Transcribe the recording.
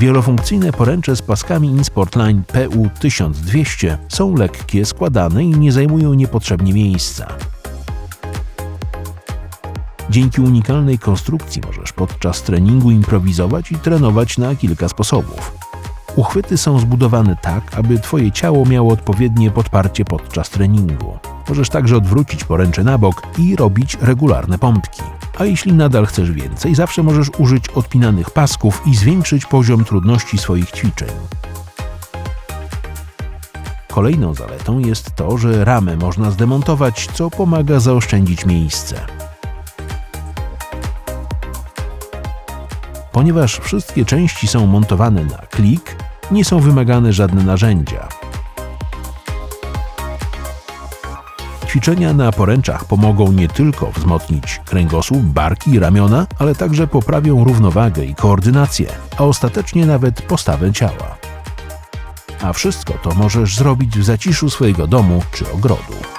Wielofunkcyjne poręcze z paskami InSportline PU1200 są lekkie, składane i nie zajmują niepotrzebnie miejsca. Dzięki unikalnej konstrukcji możesz podczas treningu improwizować i trenować na kilka sposobów. Uchwyty są zbudowane tak, aby Twoje ciało miało odpowiednie podparcie podczas treningu. Możesz także odwrócić poręcze na bok i robić regularne pompki. A jeśli nadal chcesz więcej, zawsze możesz użyć odpinanych pasków i zwiększyć poziom trudności swoich ćwiczeń. Kolejną zaletą jest to, że ramę można zdemontować, co pomaga zaoszczędzić miejsce. Ponieważ wszystkie części są montowane na klik, nie są wymagane żadne narzędzia. Ćwiczenia na poręczach pomogą nie tylko wzmocnić kręgosłup, barki i ramiona, ale także poprawią równowagę i koordynację, a ostatecznie nawet postawę ciała. A wszystko to możesz zrobić w zaciszu swojego domu czy ogrodu.